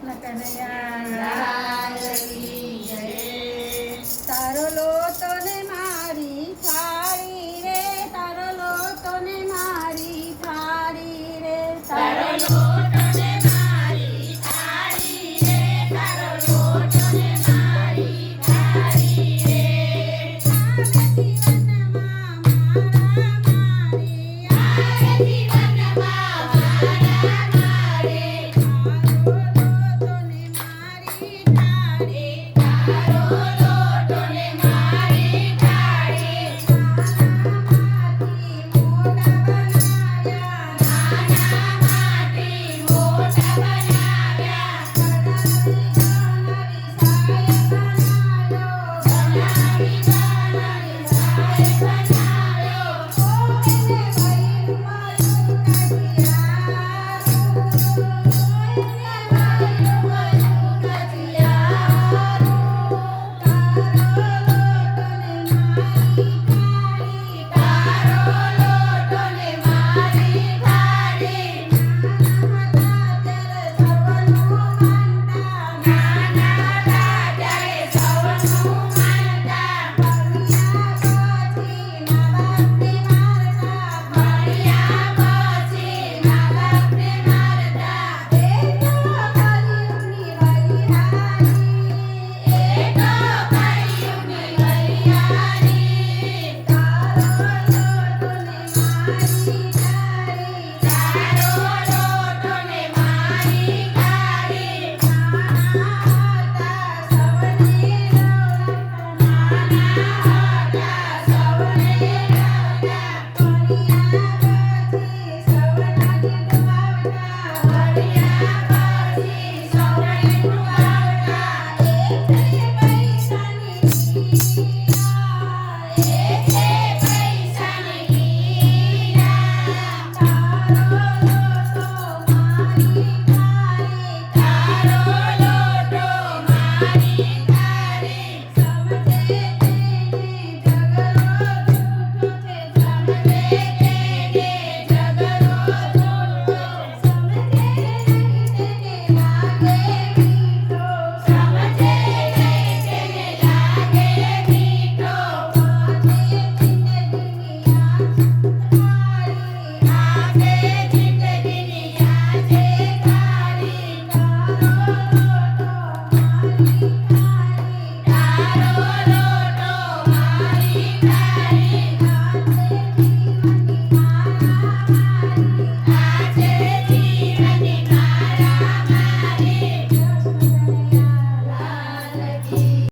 કૃષ્ણ કનૈયા તારો લોતો ને મારી થાળી રે, તારો લોતો ને મારી થાળી રે, તારો Oh, Thank you.